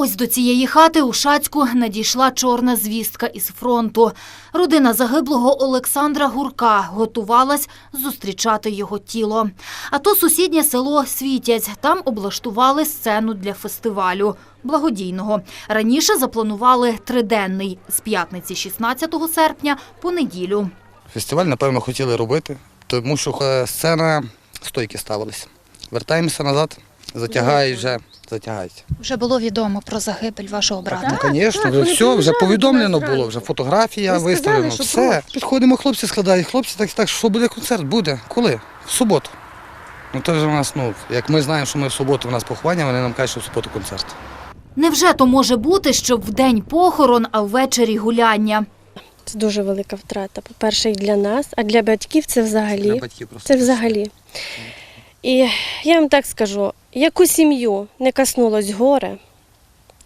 Ось до цієї хати у Шацьку надійшла чорна звістка із фронту. Родина загиблого Олександра Гурка готувалась зустрічати його тіло. А то сусіднє село Світязь. Там облаштували сцену для фестивалю благодійного. Раніше запланували триденний з п'ятниці 16 серпня по неділю. Фестиваль, напевно, хотіли робити, тому що е, сцена стойки ставилися. Вертаємося назад, затягають вже, затягають. Вже було відомо про загибель вашого брата. Ну, звісно, вже все, вже повідомлено було, вже фотографія виставлена, все. Підходимо, хлопці складають, хлопці так, так, що буде концерт, буде. Коли? В суботу. Ну то вже у нас, ну, як ми знаємо, що ми в суботу у нас поховання, вони нам кажуть, що в суботу концерт. Невже то може бути, що в день похорон, а ввечері гуляння? Це дуже велика втрата. По-перше, і для нас, а для батьків це взагалі. Для батьків просто. Це взагалі. І я вам так скажу: яку сім'ю не коснулось горе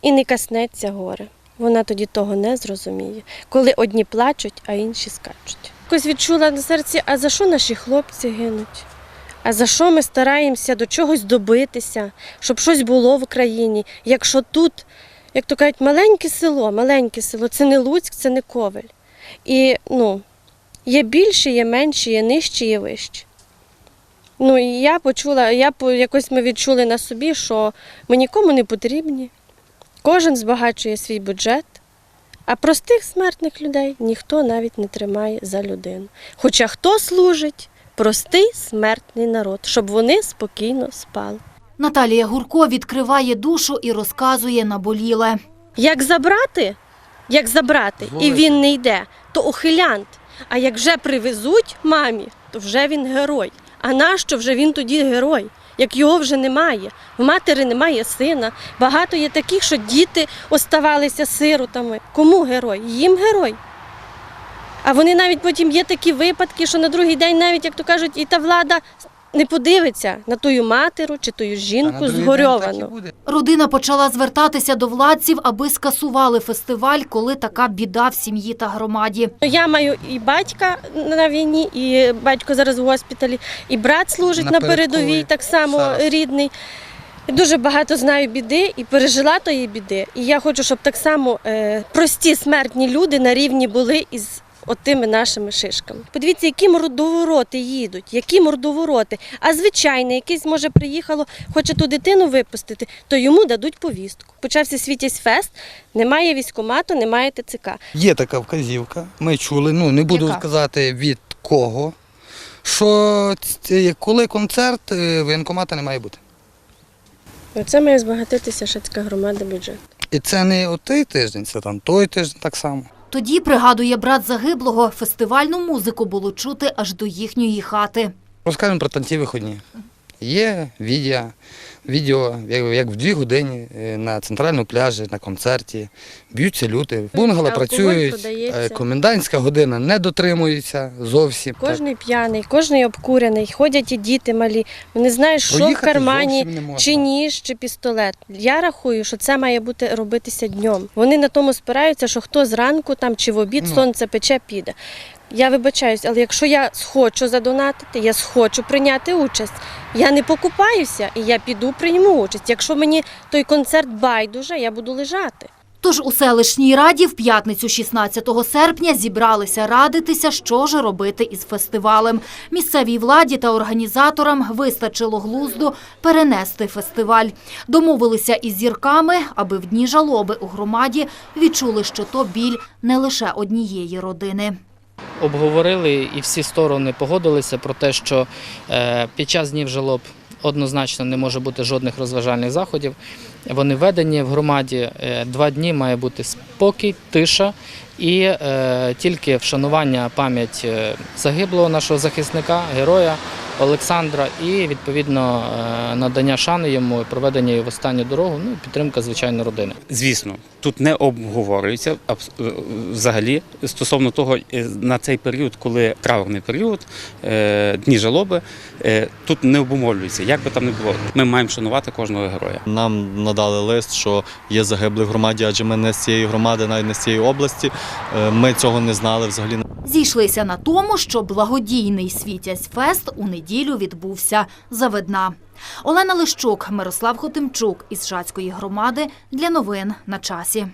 і не коснеться горе, вона тоді того не зрозуміє, коли одні плачуть, а інші скачуть. Якось відчула на серці, а за що наші хлопці гинуть? А за що ми стараємося до чогось добитися, щоб щось було в країні, якщо тут, як то кажуть, маленьке село, маленьке село, це не Луцьк, це не Ковель. І ну, є більше, є менше, є нижче, є вище. Ну і я почула, я по- якось ми відчули на собі, що ми нікому не потрібні. Кожен збагачує свій бюджет, а простих смертних людей ніхто навіть не тримає за людину. Хоча хто служить? Простий смертний народ, щоб вони спокійно спали. Наталія Гурко відкриває душу і розказує наболіле. Як забрати, як забрати, і він не йде, то ухилянт. А як вже привезуть мамі, то вже він герой. А нащо вже він тоді герой? Як його вже немає, в матері немає сина. Багато є таких, що діти оставалися сиротами. Кому герой? Їм герой. А вони навіть потім є такі випадки, що на другий день, навіть як то кажуть, і та влада не подивиться на тую матеру чи тую жінку згорьовану. Родина почала звертатися до владців, аби скасували фестиваль, коли така біда в сім'ї та громаді. Я маю і батька на війні, і батько зараз в госпіталі, і брат служить На на, передовій, так само зараз. рідний. Дуже багато знаю біди і пережила тої біди. І я хочу, щоб так само е, прості смертні люди на рівні були із отими нашими шишками. Подивіться, які мордовороти їдуть, які мордовороти. А звичайне, якийсь може приїхало, хоче ту дитину випустити, то йому дадуть повістку. Почався світязь фест, немає військомату, немає ТЦК. Є така вказівка, ми чули, ну не буду Яка? сказати від кого, що коли концерт, е, воєнкомата не має бути. Це має збагатитися шацька громада бюджет. І це не отий тиждень, це там той тиждень так само. Тоді, пригадує брат загиблого, фестивальну музику було чути аж до їхньої хати. Розкажемо про танці виходні. Є відео, відео як, як в дві години е, на центральному пляжі, на концерті. Б'ються люди. Алкоголь працюють, е, комендантська година не дотримується зовсім. Так. Кожний п'яний, кожний обкурений, ходять і діти малі. Вони знають, що в кармані, чи ніж, чи пістолет. Я рахую, що це має бути робитися днем. Вони на тому спираються, що хто зранку там чи в обід Ну. сонце пече, піде. Я вибачаюсь, але якщо я схочу задонатити, я схочу прийняти участь. Я не покупаюся і я піду прийму участь. Якщо мені той концерт байдуже, я буду лежати. Тож у селищній раді в п'ятницю 16 серпня зібралися радитися, що ж робити із фестивалем. Місцевій владі та організаторам вистачило глузду перенести фестиваль. Домовилися із зірками, аби в дні жалоби у громаді відчули, що то біль не лише однієї родини. Обговорили і всі сторони погодилися про те, що е, під час днів жалоб однозначно не може бути жодних розважальних заходів. Вони введені в громаді. Е, Два дні має бути спокій, тиша і е, тільки вшанування пам'ять загиблого нашого захисника, героя Олександра, і відповідно е, надання шани йому, проведення його в останню дорогу, ну підтримка звичайно родини. Звісно, тут не обговорюється е, взагалі стосовно того, е, на цей період, коли траурний період, дні жалоби, тут не обумовлюється. Як би там не було, ми маємо шанувати кожного героя. Нам надали лист, що є загиблі в громаді, адже ми не з цієї громади, навіть не з цієї області. Ми цього не знали взагалі. Зійшлися на тому, що благодійний світязь фест у неділю відбувся заведна. Олена Лищук, Мирослав Хотимчук із Шацької громади для новин на часі.